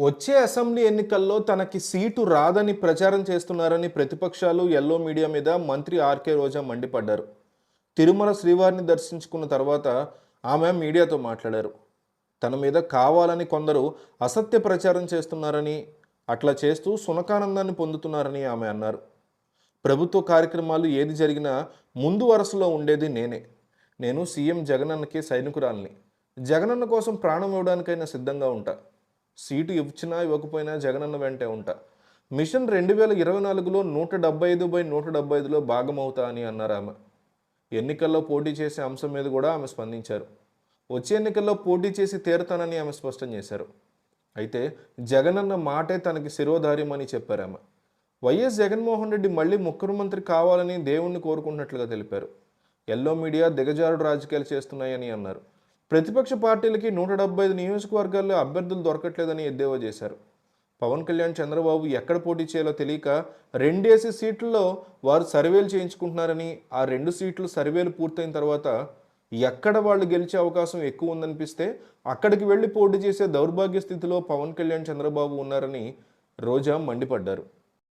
వచ్చే అసెంబ్లీ ఎన్నికల్లో తనకి సీటు రాదని ప్రచారం చేస్తున్నారని ప్రతిపక్షాలు ఎల్లో మీడియా మీద మంత్రి ఆర్కే రోజా మండిపడ్డారు. తిరుమల శ్రీవారిని దర్శించుకున్న తర్వాత ఆమె మీడియాతో మాట్లాడారు. తన మీద కావాలని కొందరు అసత్య ప్రచారం చేస్తున్నారని అట్లా చేస్తూ సునకానందాన్ని పొందుతున్నారని ఆమె అన్నారు. ప్రభుత్వ కార్యక్రమాలు ఏది జరిగినా ముందు వరుసలో ఉండేది నేనే. నేను సీఎం జగనన్నకి సైనికురాల్ని. జగనన్న కోసం ప్రాణం ఇవ్వడానికైనా సిద్ధంగా ఉంటా. సీటు ఇచ్చినా ఇవ్వకపోయినా జగనన్న వెంటే ఉంటా. మిషన్ రెండు వేల ఇరవై నాలుగులో నూట డెబ్బై ఐదు బై నూట డెబ్బై ఐదులో భాగమవుతా అని అన్నారు ఆమె. ఎన్నికల్లో పోటీ చేసే అంశం మీద కూడా ఆమె స్పందించారు. వచ్చే ఎన్నికల్లో పోటీ చేసి తీరుతానని ఆమె స్పష్టం చేశారు. అయితే జగనన్న మాటే తనకి శిరోధార్యమని చెప్పారు ఆమె. వైఎస్ జగన్మోహన్ రెడ్డి మళ్ళీ ముఖ్యమంత్రి కావాలని దేవుణ్ణి కోరుకుంటున్నట్లుగా తెలిపారు. ఎల్లో మీడియా దిగజారుడు రాజకీయాలు చేస్తున్నాయని అన్నారు. ప్రతిపక్ష పార్టీలకి నూట డెబ్బై ఐదు నియోజకవర్గాల్లో అభ్యర్థులు దొరకట్లేదని ఎద్దేవా చేశారు. పవన్ కళ్యాణ్ చంద్రబాబు ఎక్కడ పోటీ చేయాలో తెలియక రెండేసి సీట్లలో వారు సర్వేలు చేయించుకుంటున్నారని ఆ రెండు సీట్లు సర్వేలు పూర్తయిన తర్వాత ఎక్కడ వాళ్ళు గెలిచే అవకాశం ఎక్కువ ఉందనిపిస్తే అక్కడికి వెళ్ళి పోటీ చేసే దౌర్భాగ్య స్థితిలో పవన్ కళ్యాణ్ చంద్రబాబు ఉన్నారని రోజా మండిపడ్డారు.